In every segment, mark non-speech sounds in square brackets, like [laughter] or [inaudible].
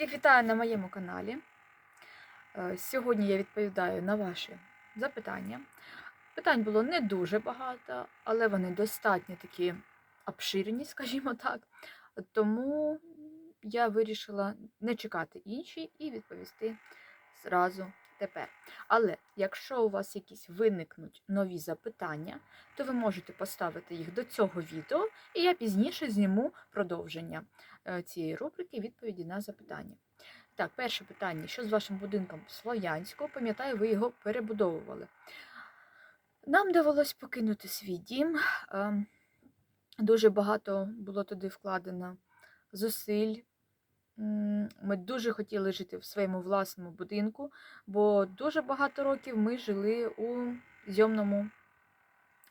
Всіх вітаю на моєму каналі. Е, Сьогодні я відповідаю на ваші запитання. Питань було не дуже багато, але вони достатньо такі обширені, [laughs] скажімо так. Тому я вирішила не чекати інші і відповісти зразу тепер. Але якщо у вас якісь виникнуть нові запитання, то ви можете поставити їх до цього відео, і я пізніше зніму продовження е, цієї рубрики відповіді на запитання. Так, перше питання: що з вашим будинком Слов'янського? Пам'ятаю, ви його перебудовували. Нам довелось покинути свій дім. ем, Дуже багато було туди вкладено зусиль. Ми дуже хотіли жити в своєму власному будинку, бо дуже багато років ми жили у зйомному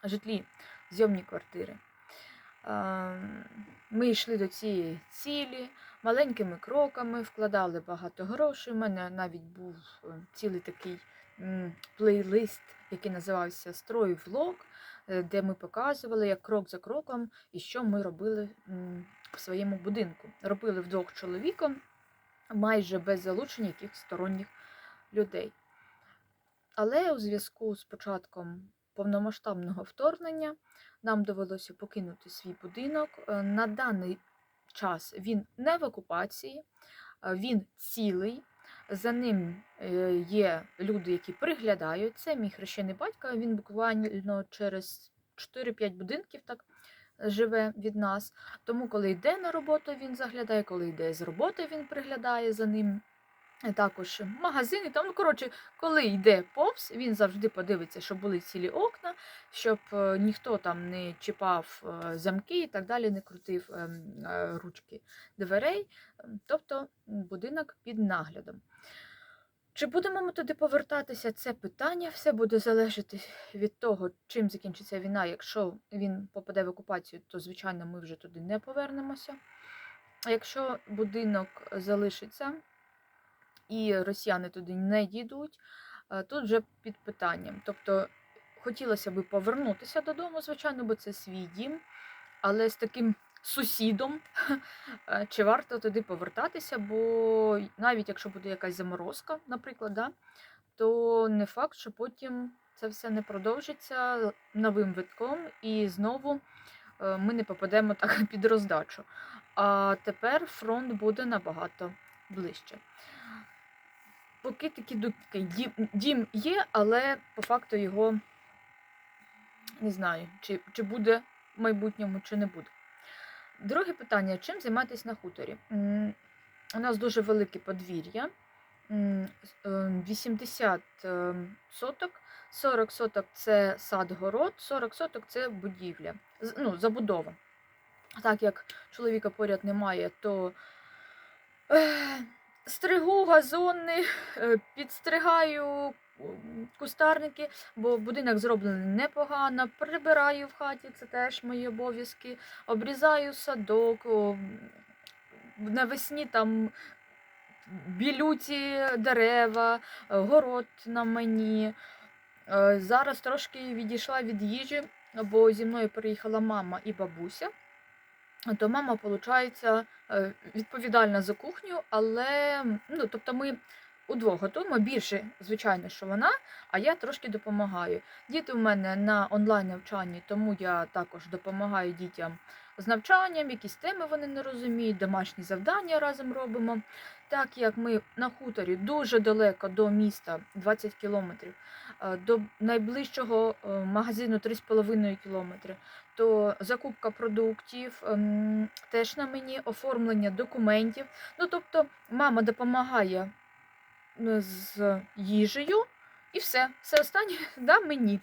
житлі, зйомні квартири. Ми йшли до цієї цілі маленькими кроками, вкладали багато грошей. У мене навіть був е, цілий такий плейлист, який називався Строй влог, де ми показували як крок за кроком і що ми робили в своєму будинку. Робили вдвох чоловіком, майже без залучення якихось сторонніх людей. Але у зв'язку з початком повномасштабного вторгнення нам довелося покинути свій будинок. Е, На даний час він не в окупації, е, він цілий. За ним е, є люди, які приглядають. Це мій хрещений батько. Він буквально через 4-5 будинків так живе від нас. Тому, коли йде на роботу, він заглядає, коли йде з роботи, він приглядає за ним. Е, Також магазини, там, ну, коротше, коли йде повз, він завжди подивиться, щоб були цілі окна, щоб е, ніхто там не чіпав е, замки і так далі, не крутив ем, ручки дверей. Ем, Тобто будинок під наглядом. Чи будемо ми туди повертатися? Це питання. Все буде залежати від того, чим закінчиться війна. Якщо він попаде в окупацію, то звичайно ми вже туди не повернемося. А якщо будинок залишиться і росіяни туди не дійдуть, е, тут вже під питанням. Тобто хотілося б повернутися додому, звичайно, бо це свій дім, але з таким сусідом [laughs] е, чи варто туди повертатися, бо навіть якщо буде якась заморозка, наприклад, да, то не факт, що потім це все не продовжиться новим витком, і знову е, ми не попадемо так [laughs] під роздачу. А тепер фронт буде набагато ближче. Поки такі такий дім, є, але по факту його не знаю, чи, чи буде в майбутньому, чи не буде. Друге питання: чим займатися на хуторі? У нас дуже велике подвір'я, м, с- е, 80 е, соток, 40 соток це сад-город, 40 соток це будівля, ну, забудова. Так як чоловіка поряд немає, то стригу газони, е, підстригаю кустарники, бо будинок зроблений непогано, прибираю в хаті, це теж мої обов'язки, обрізаю садок. Навесні там білю ці дерева, е, город на мені. Е, Зараз трошки відійшла від їжі, бо зі мною приїхала мама і бабуся. То мама, виходить, відповідальна за кухню, але ну, тобто ми удвох готуємо більше, звичайно, що вона, а я трошки допомагаю. Діти в мене на онлайн навчанні, тому я також допомагаю дітям з навчанням, якісь теми вони не розуміють, домашні завдання разом робимо. Так як ми на хуторі дуже далеко до міста, 20 кілометрів, е, до найближчого е, магазину 3,5 кілометри, то закупка продуктів ем, теж на мені, оформлення документів. Ну, тобто, мама допомагає е, з їжею, і все. Все останнє [laughs] да, мені.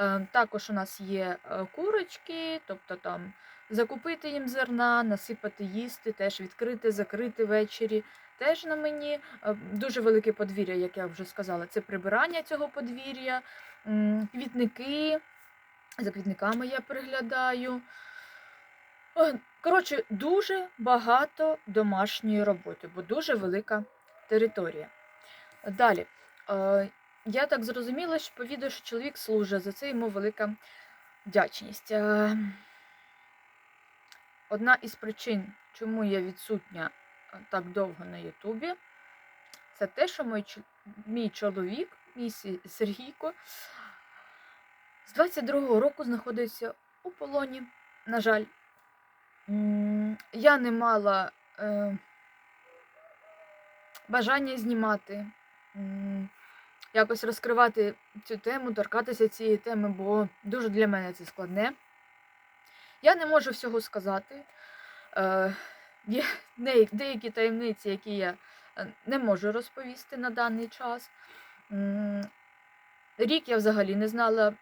Е, Також у нас є е, курочки, тобто там закупити їм зерна, насипати їсти, теж відкрити, закрити ввечері. Теж на мені Е, дуже велике подвір'я, як я вже сказала, це прибирання цього подвір'я, квітники. За квітниками я приглядаю. Коротше, дуже багато домашньої роботи, бо дуже велика територія. Далі. Е, Я так зрозуміла, що по відео, що чоловік служить, за це йому велика вдячність. Е, Одна із причин, чому я відсутня е, так довго на Ютубі, це те, що мій, чоловік, мій Сергійко, з 22-го року знаходиться у полоні. На жаль, я не мала е, бажання знімати, якось розкривати цю тему, торкатися цієї теми, бо дуже для мене це складне. Я не можу всього сказати. Е, є деякі таємниці, які я е, не можу розповісти на даний час. Рік я взагалі не знала,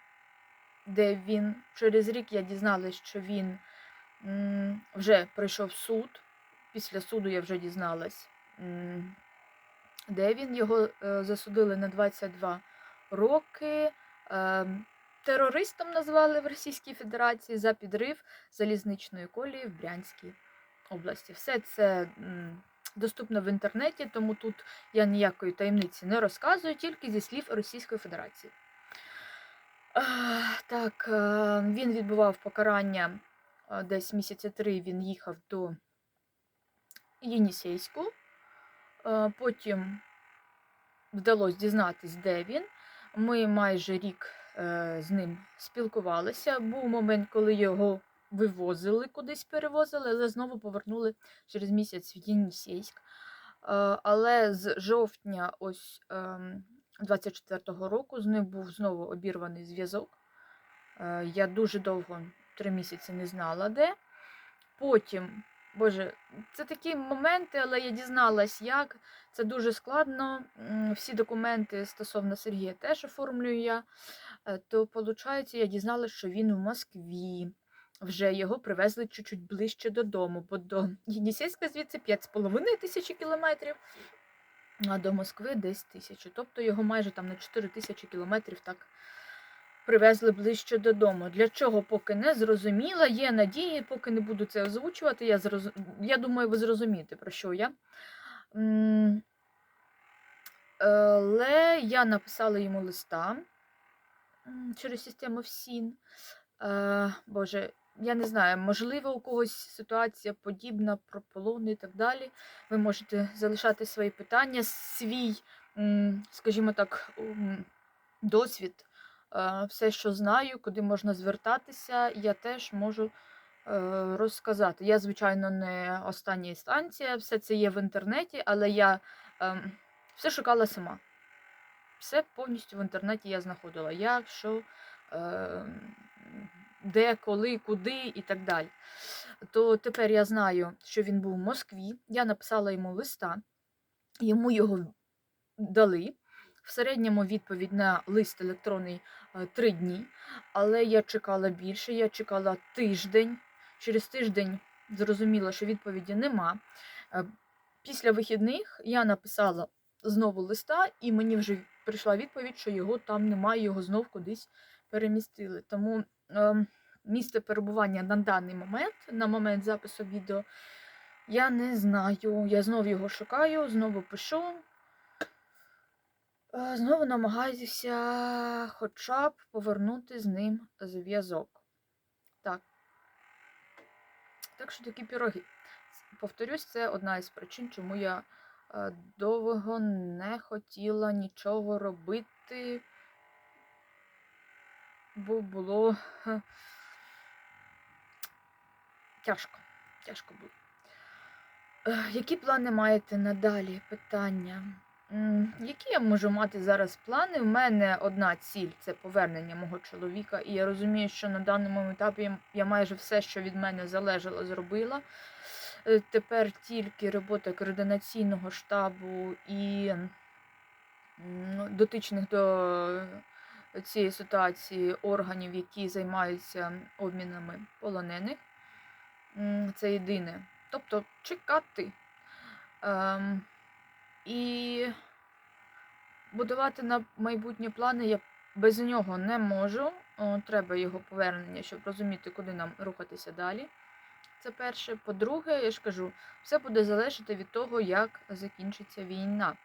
де він. Через рік я дізналась, що він вже пройшов суд. Після суду я вже дізналась, де він. Його е, засудили на 22 роки. Е, Терористом назвали в Російській Федерації за підрив залізничної колії в Брянській області. Все це доступно в інтернеті, тому тут я ніякої таємниці не розказую, тільки зі слів Російської Федерації. Так, е, він відбував покарання е, десь місяці три він їхав до Єнісейську. Е, Потім вдалося дізнатись, де він. Ми майже рік з ним спілкувалися. Був момент, коли його вивозили кудись, перевозили, але знову повернули через місяць в Єнісейськ. Але з жовтня ось ем, 24-го року з ним був знову обірваний зв'язок. Е, Я дуже довго, три місяці, не знала де. Потім, боже, це такі моменти, але я дізналась, як це дуже складно. Всі документи стосовно Сергія теж оформлюю я. Е, То, виходить, я дізналась, що він у Москві. Вже його привезли чуть-чуть ближче додому, бо до Єнісейська звідси 5,5 тисячі кілометрів, а до Москви десь тисячу. Тобто його майже там на 4 тисячі кілометрів так привезли ближче додому. Для чого поки не зрозуміла. Є надії, поки не буду це озвучувати. Я, зроз... я думаю, ви зрозумієте, про що я. Але я написала йому листа через систему ФСІН. Е, Боже, я не знаю, можливо, у когось ситуація подібна про полони і так далі. Ви можете залишати свої питання, свій, скажімо так, досвід, е, все, що знаю, куди можна звертатися, я теж можу е, розказати. Я, звичайно, не остання інстанція, все це є в інтернеті, але я ем, все шукала сама. Все повністю в інтернеті я знаходила. Як, що, ем, де, коли, куди і так далі. То тепер я знаю, що він був в Москві. Я написала йому листа, йому його дали. В середньому відповідь на лист електронний е, три дні, але я чекала більше, я чекала тиждень. Через тиждень зрозуміла, що відповіді нема. Е, Після вихідних я написала знову листа, і мені вже прийшла відповідь, що його там немає, його знов кудись перемістили. Тому е, місце перебування на даний момент, на момент запису відео, я не знаю. Я знову його шукаю, знову пишу. Е, Знову намагаюся хоча б повернути з ним зв'язок. Так. Так що такі піроги. Повторюсь, це одна із причин, чому я е, довго не хотіла нічого робити, бо було тяжко. Тяжко було. Е, Які плани маєте надалі? Питання. Які я можу мати зараз плани? У мене одна ціль це повернення мого чоловіка, і я розумію, що на даному етапі я- майже все, що від мене залежало, зробила. Е, Тепер тільки робота координаційного штабу і м, дотичних до цієї ситуації органів, які займаються обмінами полонених. Це єдине. Тобто чекати. І будувати на майбутні плани я без нього не можу. Треба його повернення, щоб розуміти, куди нам рухатися далі. Це перше. По-друге, я ж кажу, все буде залежати від того, як закінчиться війна,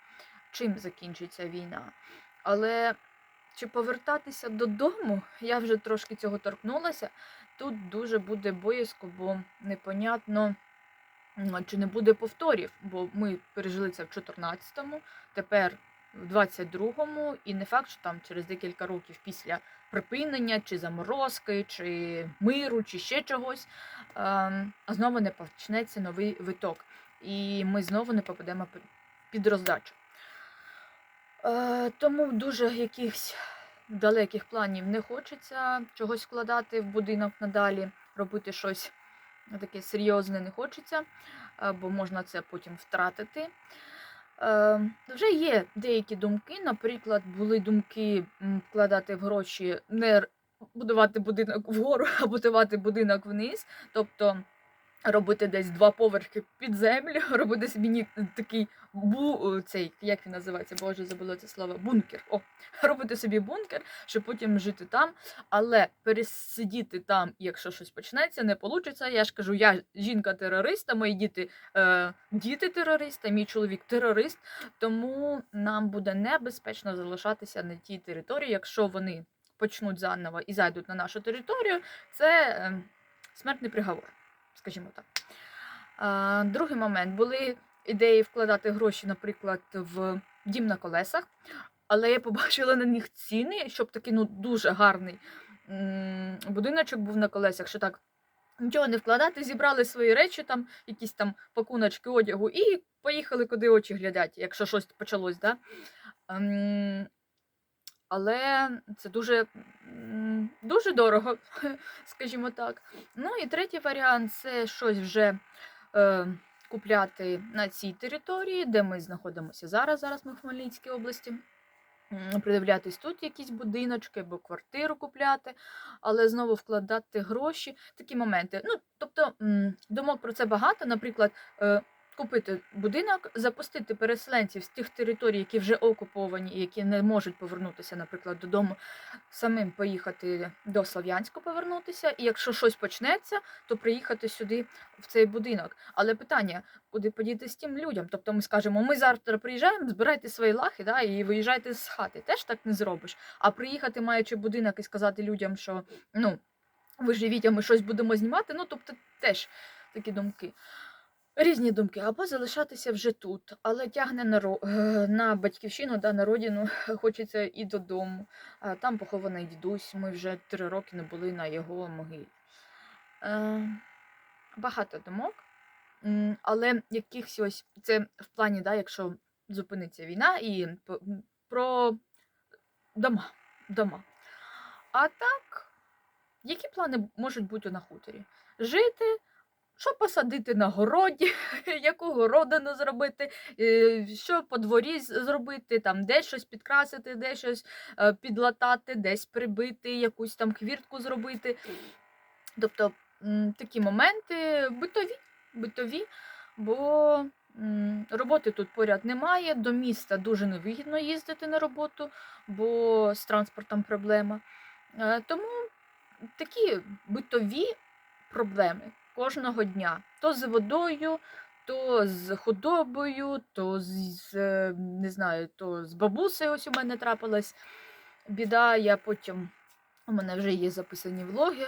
чим закінчиться війна. Але чи повертатися додому, я вже трошки цього торкнулася. Тут дуже буде боязко, бо непонятно, чи не буде повторів, бо ми пережили це в 14-му, тепер в 22-му, і не факт, що там через декілька років після припинення, чи заморозки, чи миру, чи ще чогось, ем, а знову не почнеться новий виток. І ми знову не попадемо під роздачу. Е, тому дуже якихось далеких планів не хочеться чогось вкладати в будинок надалі, робити щось таке серйозне не хочеться, е, бо можна це потім втратити. Е, Вже є деякі думки. Наприклад, були думки вкладати в гроші не будувати будинок вгору, [laughs] а будувати будинок вниз. Тобто робити десь два поверхи під землю, [laughs] робити собі ні- такий бу, цей, як він називається, боже, забула це слово, бункер. О, [laughs] робити собі бункер, щоб потім жити там, але пересидіти там, якщо щось почнеться, не вийде. Я ж кажу, я жінка-терориста, мої діти, е, діти терориста, мій чоловік терорист, тому нам буде небезпечно залишатися на тій території, якщо вони почнуть заново і зайдуть на нашу територію, це е, смертний приговор, скажімо так. Другий момент були ідеї вкладати гроші, наприклад, в дім на колесах, але я побачила на них ціни, щоб такий ну, дуже гарний будиночок був на колесах, що так. Нічого не вкладати, зібрали свої речі, там якісь там пакуночки одягу, і поїхали, куди очі глядять, якщо щось почалось. Да? Але це дуже, дуже дорого, [laughs] скажімо так. Ну і третій варіант це щось вже е, купляти на цій території, де ми знаходимося зараз. Зараз ми в Хмельницькій області. Придивлятись тут якісь будиночки або квартиру купляти, але знову вкладати гроші. Такі моменти. Ну, тобто думок про це багато. Наприклад, е, купити будинок, запустити переселенців з тих територій, які вже окуповані які не можуть повернутися, наприклад, додому, самим поїхати до Слов'янська повернутися. І якщо щось почнеться, то приїхати сюди в цей будинок. Але питання, куди подіти з тим людям? Тобто ми скажемо, ми завтра приїжджаємо, збирайте свої лахи да, і виїжджайте з хати. Теж так не зробиш. А приїхати, маючи будинок, і сказати людям, що ну, ви живіть, а ми щось будемо знімати. Ну, тобто теж такі думки. Різні думки, або залишатися вже тут, але тягне на, ро- е, на батьківщину, да, на родину, [laughs] хочеться і додому. Там похований дідусь, ми вже три роки не були на його могилі. Е, багато думок, але якихось ось це в плані, да, якщо зупиниться війна і про дома. дома. А так, які плани можуть бути на хуторі? Жити, що посадити на городі, [laughs] яку городину зробити, е, що по дворі зробити, там десь щось підкрасити, десь щось е, підлатати, десь прибити, якусь там квіртку зробити. Тобто такі моменти битові, битові, бо роботи тут поряд немає, до міста дуже невигідно їздити на роботу, бо з транспортом проблема. Е, Тому такі битові проблеми кожного дня. То з водою, то з худобою, то з, е, не знаю, то з бабусею ось у мене трапилась біда. Я потім у мене вже є записані влоги.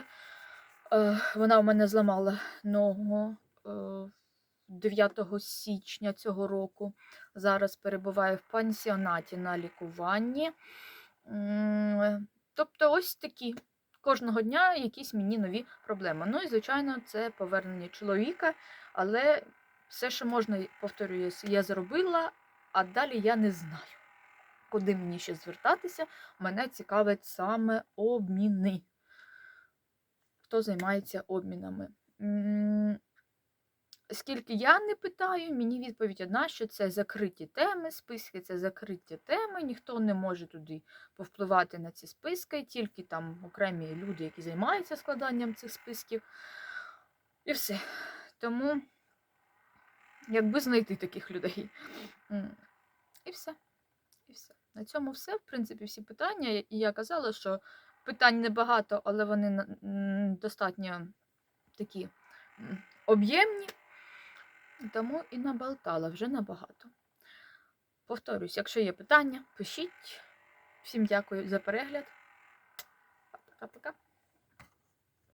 Е, Вона у мене зламала ногу е, 9 січня цього року. Зараз перебуває в пансіонаті на лікуванні. Тобто, ось такі. Кожного дня якісь мені нові проблеми. Ну і, звичайно, це повернення чоловіка, але все, що можна, повторююсь, я зробила, а далі я не знаю, куди мені ще звертатися. Мене цікавить саме обміни. Хто займається обмінами? Скільки я не питаю, мені відповідь одна, що це закриті теми, списки це закриті теми, ніхто не може туди повпливати на ці списки, тільки там окремі люди, які займаються складанням цих списків. І все. Тому, якби знайти таких людей. І все. І все. На цьому все. В принципі, всі питання. І я казала, що питань небагато, але вони достатньо такі об'ємні. Тому і наболтала вже набагато. Повторюсь, якщо є питання, пишіть. Всім дякую за перегляд. Пока-пока.